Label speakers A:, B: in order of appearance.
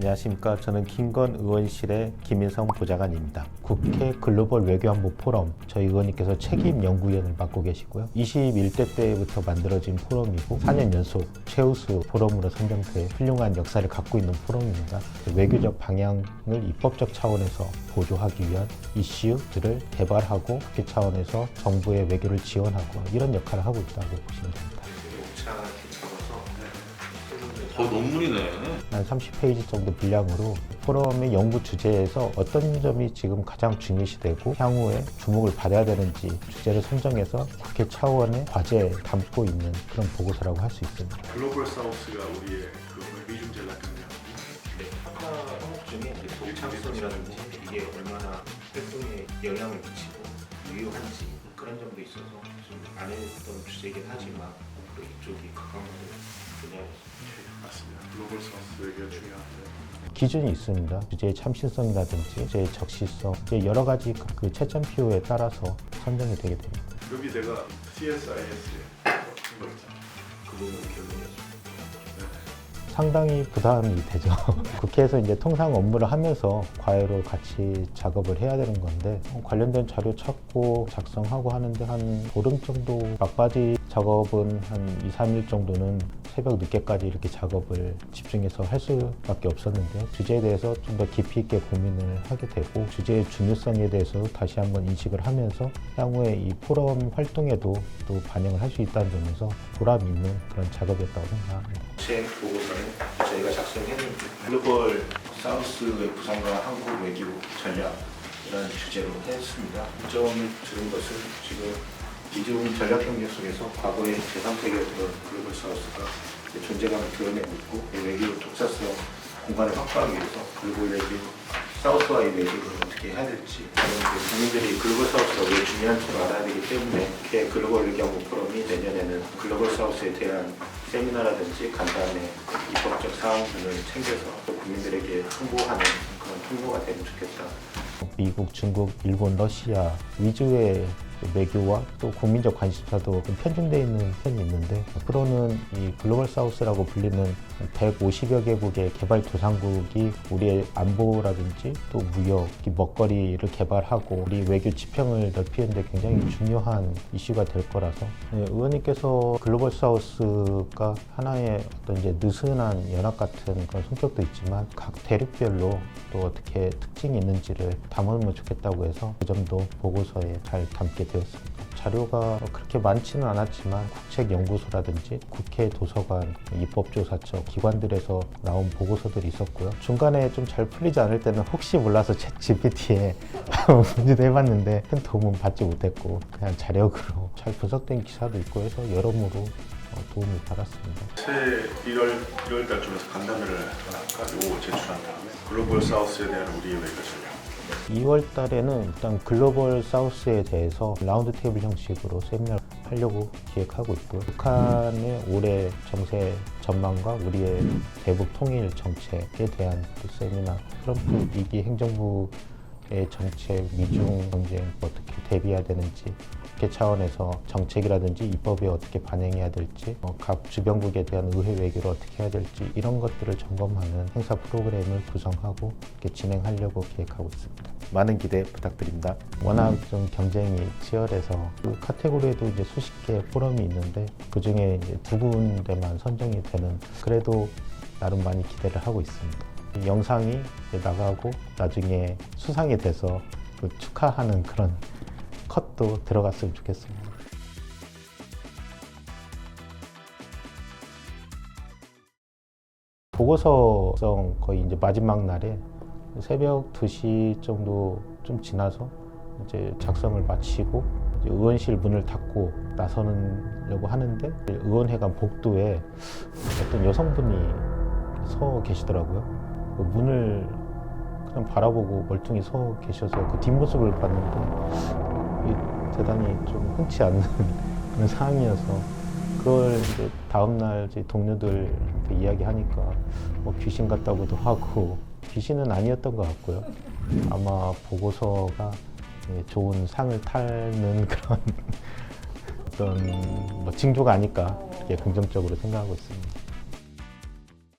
A: 안녕하십니까. 저는 김건 의원실의 김인성 보좌관입니다. 국회 글로벌 외교안보 포럼 저희 의원님께서 책임 연구위원을 맡고 계시고요. 21대 때부터 만들어진 포럼이고 4년 연속 최우수 포럼으로 선정돼 훌륭한 역사를 갖고 있는 포럼입니다. 외교적 방향을 입법적 차원에서 보조하기 위한 이슈들을 개발하고 국회 차원에서 정부의 외교를 지원하고 이런 역할을 하고 있다고 보시면 됩니다.
B: 거 논문이네.
A: 한 30페이지 정도 분량으로 포럼의 연구 주제에서 어떤 점이 지금 가장 중요시되고 향후에 주목을 받아야 되는지 주제를 선정해서 국회 차원의 과제에 담고 있는 그런 보고서라고 할 수 있습니다.
C: 글로벌 사우스가 우리의 그 미중 전략 경쟁
B: 아까 항목 중에 이제 독창성이라든지 이게 얼마나 활동에 영향을 미치고 유효한지 그런 점도 있어서 좀 안 했던 주제이긴 하지만 앞으로 이쪽이 가까운 분야에서
C: 맞습니다. 글로벌 사우스 외교가 중요한데
A: 기준이 있습니다. 주제의 참신성이라든지 주제의 적시성, 이제 여러 가지 그- 그 채점표에 따라서 선정이 되게 됩니다.
C: 여기 내가 한거 있잖아.
B: 그 부분 결론이었어요.
A: 상당히 부담이 되죠. 국회에서 이제 통상 업무를 하면서 과외로 같이 작업을 해야 되는 건데 어, 관련된 자료 찾고 작성하고 하는데 한 보름 정도 막바지 작업은 한 2, 3일 정도는 새벽 늦게까지 이렇게 작업을 집중해서 할 수밖에 없었는데 주제에 대해서 좀 더 깊이 있게 고민을 하게 되고 주제의 중요성에 대해서 다시 한번 인식을 하면서 향후에 이 포럼 활동에도 또 반영을 할 수 있다는 점에서 보람 있는 그런 작업이었다고 생각합니다.
B: 제 보고서는 저희가 작성했는 글로벌 사우스의 부상과 한국 외교 전략이라는 주제로 했습니다. 점을 들은 것은 지금 이중 전략 경쟁 속에서 과거의 제3세계였던 글로벌 사우스가 존재감을 드러내고 있고 이 외교 독자성 공간을 확보하기 위해서 글로벌 외교 사우스와의 외교를 어떻게 해야 될지 국민들이 글로벌 사우스가 왜 중요한지를 알아야 되기 때문에 이렇게 글로벌 외교안보 포럼이 내년에는 글로벌 사우스에 대한 세미나라든지 간단한 입법적 사항들을 챙겨서 국민들에게 홍보하는 그런 홍보가 되면 좋겠다.
A: 미국, 중국, 일본, 러시아 위주의 외교와 또 국민적 관심사도 좀 편중되어 있는 편이 있는데 앞으로는 이 글로벌 사우스라고 불리는 150여 개국의 개발 도상국이 우리의 안보라든지 또 무역, 이 먹거리를 개발하고 우리 외교 지평을 넓히는 데 굉장히 중요한 이슈가 될 거라서 네, 의원님께서 글로벌 사우스가 하나의 어떤 이제 느슨한 연합 같은 그런 성격도 있지만 각 대륙별로 또 어떻게 특징이 있는지를 담으면 좋겠다고 해서 그 점도 보고서에 잘 담게 되었습니다. 자료가 그렇게 많지는 않았지만 국책연구소라든지 국회 도서관, 입법조사처 기관들에서 나온 보고서들이 있었고요. 중간에 좀 잘 풀리지 않을 때는 혹시 몰라서 챗 GPT에 문제도 해봤는데 큰 도움은 받지 못했고 그냥 자력으로 잘 분석된 기사도 있고 해서 여러모로 어, 도움을 받았습니다.
C: 새 1월 1월 달쯤에서 간담회를 할까? 요거 제출한 다음에 글로벌 사우스에 대한 우리의 외교 전략
A: 2월 달에는 일단 글로벌 사우스에 대해서 라운드 테이블 형식으로 세미나를 하려고 기획하고 있고요. 북한의 올해 정세 전망과 우리의 대북 통일 정책에 대한 또 세미나, 트럼프 이기 행정부의 정책, 미중 경쟁 어떻게 대비해야 되는지 국회 차원에서 정책이라든지 입법에 어떻게 반영해야 될지 어, 각 주변국에 대한 의회 외교를 어떻게 해야 될지 이런 것들을 점검하는 행사 프로그램을 구성하고 이렇게 진행하려고 계획하고 있습니다. 많은 기대 부탁드립니다. 워낙 좀 경쟁이 치열해서 그 카테고리에도 이제 수십 개 포럼이 있는데 그 중에 두 군데만 선정이 되는 그래도 나름 많이 기대를 하고 있습니다. 이 영상이 이제 나가고 나중에 수상이 돼서 그 축하하는 그런 컷도 들어갔으면 좋겠습니다. 보고서성 거의 이제 마지막 날에 새벽 2시 정도 좀 지나서 이제 작성을 마치고 이제 의원실 문을 닫고 나서려고 하는데 의원회관 복도에 어떤 여성분이 서 계시더라고요. 그 문을 그냥 바라보고 멀뚱히 서 계셔서 그 뒷모습을 봤는데 대단히 좀 흔치 않는 그런 상황이어서 그걸 이제 다음날 이제 동료들한테 이야기하니까 뭐 귀신 같다고도 하고 귀신은 아니었던 것 같고요. 아마 보고서가 예, 좋은 상을 타는 그런 어떤 뭐 징조가 아닐까 이렇게 긍정적으로 생각하고 있습니다.